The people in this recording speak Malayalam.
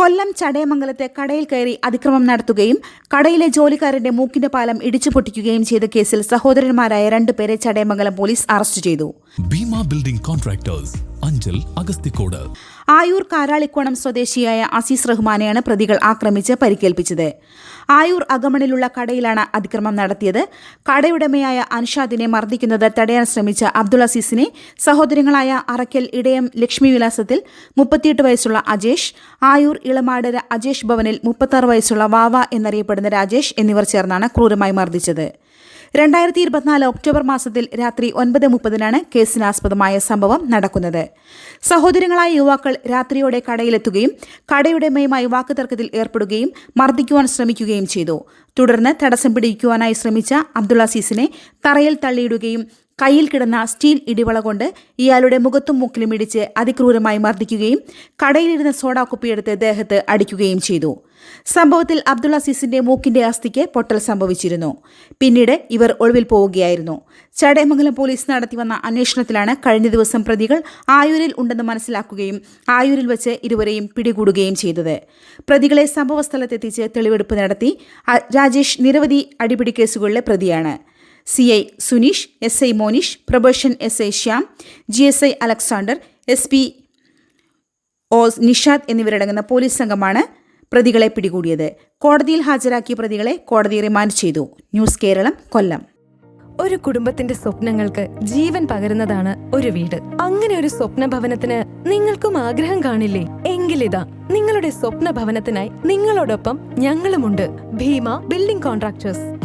കൊല്ലം ചടയമംഗലത്തെ കടയിൽ കയറി അതിക്രമം നടത്തുകയും കടയിലെ ജോലിക്കാരന്റെ മൂക്കിന്റെ പാലം ഇടിച്ചു പൊട്ടിക്കുകയും ചെയ്ത കേസിൽ സഹോദരന്മാരായ രണ്ടുപേരെ ചടയമംഗലം പോലീസ് അറസ്റ്റ് ചെയ്തു. ഭീമ കോൺട്രാക്ടേഴ്സ് അഞ്ചൽ അഗസ്തിക്കോട്. ആയൂർ കാരാളിക്കോണം സ്വദേശിയായ അസീസ് റഹ്മാനെയാണ് പ്രതികൾ ആക്രമിച്ച് പരിക്കേൽപ്പിച്ചത്. ആയൂർ അകമണിലുള്ള കടയിലാണ് അതിക്രമം നടത്തിയത്. കടയുടമയായ അൻഷാദിനെ മർദ്ദിക്കുന്നത് തടയാൻ ശ്രമിച്ച അബ്ദുൾ അസീസിനെ സഹോദരങ്ങളായ അറക്കൽ ഇടയം ലക്ഷ്മി വിലാസത്തിൽ മുപ്പത്തിയെട്ട് വയസ്സുള്ള അജേഷ് ആയൂർ ഇളമാടര അജേഷ് ഭവനിൽ മുപ്പത്താറ് വയസ്സുള്ള വാവ എന്നറിയപ്പെടുന്ന രാജേഷ് എന്നിവർ ചേർന്നാണ് ക്രൂരമായി മർദ്ദിച്ചത്. രണ്ടായിരത്തി ഇരുപത്തിനാല് ഒക്ടോബർ മാസത്തിൽ രാത്രി ഒൻപത് മുപ്പതിനാണ് കേസിനാസ്പദമായ സംഭവം നടക്കുന്നത്. സഹോദരങ്ങളായ യുവാക്കൾ രാത്രിയോടെ കടയിലെത്തുകയും കടയുടമയുമായി വാക്കുതർക്കത്തിൽ ഏർപ്പെടുകയും മർദ്ദിക്കുവാൻ ശ്രമിക്കുകയും ചെയ്തു. തുടർന്ന് തടസ്സം പിടിക്കുവാനായി ശ്രമിച്ച അബ്ദുൾ അസീസിനെ തറയിൽ തള്ളിയിടുകയും കയ്യിൽ കിടന്ന സ്റ്റീൽ ഇടിവള കൊണ്ട് ഇയാളുടെ മുഖത്തും മൂക്കിലും ഇടിച്ച് അതിക്രൂരമായി മർദ്ദിക്കുകയും കടയിലിരുന്ന സോഡാ കുപ്പിയെടുത്ത് ദേഹത്ത് അടിക്കുകയും ചെയ്തു. സംഭവത്തിൽ അബ്ദുൾ അസീസിന്റെ മൂക്കിന്റെ അസ്ഥിക്ക് പൊട്ടൽ സംഭവിച്ചിരുന്നു. പിന്നീട് ഇവർ ഒളിവിൽ പോവുകയായിരുന്നു. ചടയമംഗലം പോലീസ് നടത്തിവന്ന അന്വേഷണത്തിലാണ് കഴിഞ്ഞ ദിവസം പ്രതികൾ ആയൂരിൽ ഉണ്ടെന്ന് മനസ്സിലാക്കുകയും ആയൂരിൽ വെച്ച് ഇരുവരെയും പിടികൂടുകയും ചെയ്തത്. പ്രതികളെ സംഭവസ്ഥലത്തെത്തിച്ച് തെളിവെടുപ്പ് നടത്തി രാജേഷ് നിരവധി അടിപിടി കേസുകളിലെ പ്രതിയാണ്. C I Suneesh S I Monish probation S I Shyam G S I Alexander S P O Nishad എന്നിവരടങ്ങുന്ന പോലീസ് സംഘമാണ് പ്രതികളെ പിടികൂടിയത്. കോടതിയിൽ ഹാജരാക്കിയ പ്രതികളെ കോടതി റിമാൻഡ് ചെയ്തു. ന്യൂസ് കേരളം കൊല്ലം. ഒരു കുടുംബത്തിന്റെ സ്വപ്നങ്ങൾക്ക് ജീവൻ പകരുന്നതാണ് ഒരു വീട്. അങ്ങനെ ഒരു സ്വപ്ന ഭവനത്തിന് നിങ്ങൾക്കും ആഗ്രഹം കാണില്ലേ? എങ്കിലിതാ നിങ്ങളുടെ സ്വപ്ന ഭവനത്തിനായി നിങ്ങളോടൊപ്പം ഞങ്ങളുമുണ്ട്. Bhima building contractors.